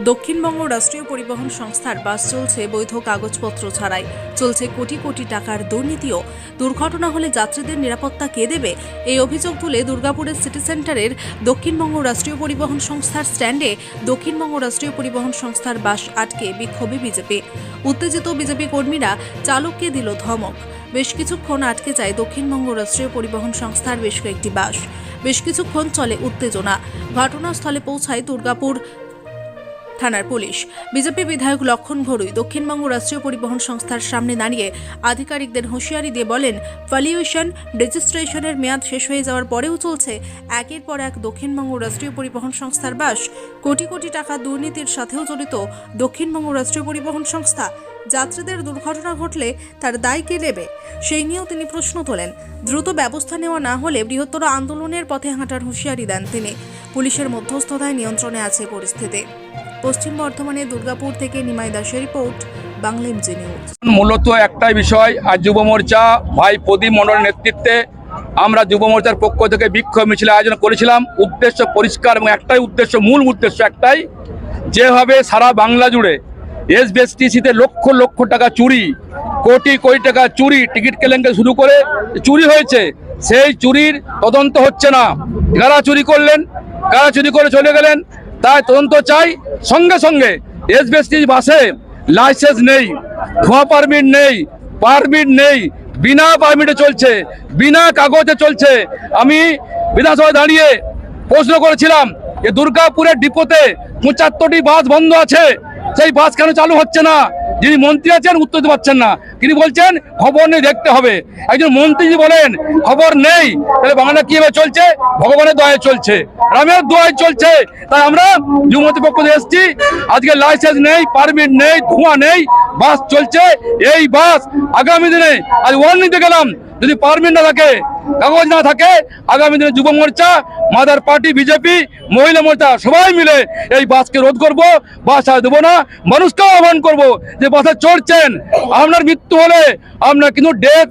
দক্ষিণবঙ্গ রাষ্ট্রীয় পরিবহন সংস্থার বাস চলছে বৈধ কাগজপত্র ছাড়াই। চলছে কোটি কোটি টাকার দুর্নীতিও। দুর্ঘটনা হলে যাত্রীদের নিরাপত্তা কে দেবে? এই অভিযোগ তুলে দুর্গাপুরের সিটি সেন্টারের দক্ষিণবঙ্গ রাষ্ট্রীয় পরিবহন সংস্থার স্ট্যান্ডে দক্ষিণবঙ্গ রাষ্ট্রীয় পরিবহন সংস্থার বাস আটকে বিক্ষোভে বিজেপি। উত্তেজিত বিজেপি কর্মীরা চালককে দিল ধমক। বেশ কিছুক্ষণ আটকে যায় দক্ষিণবঙ্গ রাষ্ট্রীয় পরিবহন সংস্থার বেশ কয়েকটি বাস। বেশ কিছুক্ষণ চলে উত্তেজনা। ঘটনাস্থলে পৌঁছায় দুর্গাপুর থানার পুলিশ। বিজেপি বিধায়ক লক্ষণ ঘড়ুই দক্ষিণবঙ্গ রাষ্ট্রীয় পরিবহন সংস্থার সামনে দাঁড়িয়ে আধিকারিকদের হুঁশিয়ারি দিয়ে বলেন পলিউশন রেজিস্ট্রেশনের মেয়াদ শেষ হয়ে যাওয়ার পরেও চলছে। একের পর এক দক্ষিণবঙ্গ রাষ্ট্রীয় পরিবহন সংস্থার বাস কোটি কোটি টাকা দুর্নীতির সাথেও জড়িত দক্ষিণবঙ্গ রাষ্ট্রীয় পরিবহন সংস্থা। যাত্রীদের দুর্ঘটনা ঘটলে তার দায় কে নেবে? সেই নিয়েও তিনি প্রশ্ন তোলেন। দ্রুত ব্যবস্থা নেওয়া না হলে বৃহত্তর আন্দোলনের পথে হাঁটার হুঁশিয়ারি দেন তিনি। পুলিশের মধ্যস্থতায় নিয়ন্ত্রণে আছে পরিস্থিতি। পশ্চিম বর্ধমানের দুর্গাপুর থেকে নিমাই দাসের রিপোর্ট মূলত একটাই বিষয়, আজ যুব মোর্চা ভাই প্রদীপ মণ্ডলের নেতৃত্বে আমরা যুব মোর্চার পক্ষ থেকে বিক্ষোভ মিছিল আয়োজন করেছিলাম। উদ্দেশ্য পরিষ্কার এবং একটাই উদ্দেশ্য, মূল উদ্দেশ্য একটাই, যেভাবে সারা বাংলা জুড়ে এসবিএসটিসিতে লক্ষ লক্ষ টাকা চুরি, কোটি কোটি টাকা চুরি, টিকিট কেলেঙ্কারি শুরু করে চুরি হয়েছে। সেই চুরির তদন্ত হচ্ছে না। কারা চুরি করলেন? কারা চুরি করে চলে গেলেন? তাই তদন্ত চাই। সঙ্গে সঙ্গে এসবিএসটি বাসে লাইসেন্স নেই, ধোঁয়া পারমিট নেই পারমিট নেই, বিনা পারমিটে চলছে, বিনা কাগজে চলছে। আমি বিধানসভায় দাঁড়িয়ে প্রশ্ন করেছিলাম যে দুর্গাপুরের ডিপোতে পঁচাত্তরটি বাস বন্ধ আছে। সেই বাস কেন চালু হচ্ছে না? যিনি মন্ত্রী আছেন, উত্তর দিতে পারছেন না। তিনি বলছেন, খবর নেই দেখতে হবে। একজন মন্ত্রী যদি বলেন, খবর নেই, তাহলে বাংলা কীভাবে চলছে? ভগবানের দয়ায় চলছে। রামের দোয়ায় চলছে। তাই আমরা যুবতী পক্ষ থেকে এসেছি। আজকে লাইসেন্স নেই পারমিট নেই, ধোঁয়া নেই, বাস চলছে। এই বাস আগামী দিনে, আজ ওয়ার্নিং গেলাম যদি পারমিট না থাকে, কাগজ না থাকে, আগামী দিনে যুব মোর্চা মাদার পার্টি বিজেপি মহিলা মোর্চা, সবাই মিলে এই বাসকে রোধ করব, বাস আর দেবো না, মানুষকেও আহ্বান করব যে বাসে চড়ছেন, আপনার মৃত্যু হলে আপনার কিন্তু ডেথ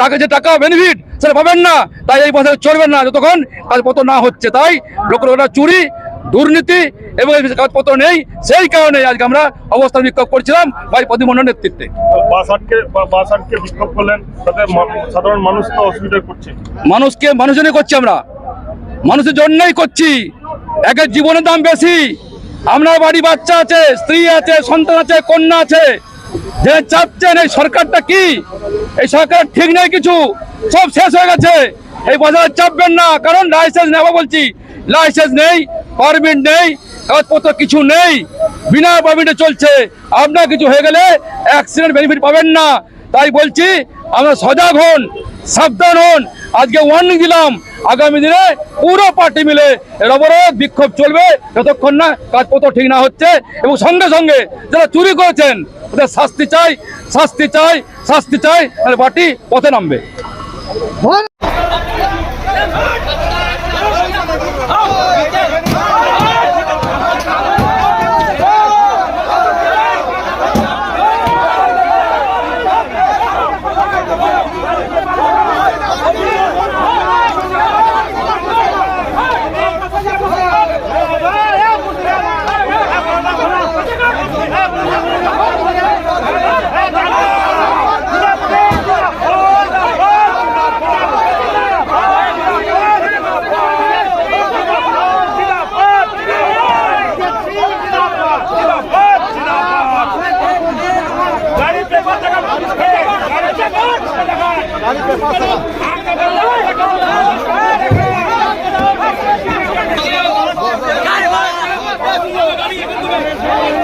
টাকা যে টাকা বেনিফিট সেটা পাবেন না, তাই এই বাসে চড়বেন না, যতক্ষণ কাগজপত্র না হচ্ছে, তাই লোক লোকেরা চুরি দুর্নীতি এবং এই কাগজপত্র নেই সেই কারণে আজকে আমরা অবস্থান বিক্ষোভ করছিলাম ভাই প্রতিমণ্ডল নেতৃত্বে। সাধারণ মানুষ তো পড়ছে মানুষকে মানুষজনই করছি আমরা। মানুষের জন্যই করছি। একের জীবনের দাম বেশি। আপনার বাড়ি বাচ্চা আছে স্ত্রী আছে সন্তান আছে কন্যা আছে। যে চাচ্ছেন এই সরকারটা কি? এই সরকার ঠিক নেই কিছু। সব শেষ হয়ে গেছে। এই বাজারে চাপবেন না। কারণ লাইসেন্স নেব বলছি। লাইসেন্স নেই। পারমিট নেই, কাগজপত্র কিছু নেই, বিনা পারমিটে চলছে। আপনার কিছু হয়ে গেলে অ্যাক্সিডেন্ট বেনিফিট পাবেন না। তাই বলছি, আমরা সজাগ হন, সাবধান হন। আজকে ওয়ার্নিং দিলাম, আগামী দিনে পুরো পার্টি মিলে এর অবরোধ বিক্ষোভ চলবে, যতক্ষণ না কাজপত্র ঠিক না হচ্ছে। এবং সঙ্গে সঙ্গে যারা চুরি করেছেন ওদের শাস্তি চাই শাস্তি চাই শাস্তি চাই তাহলে পার্টি পথে নামবে। Thank you.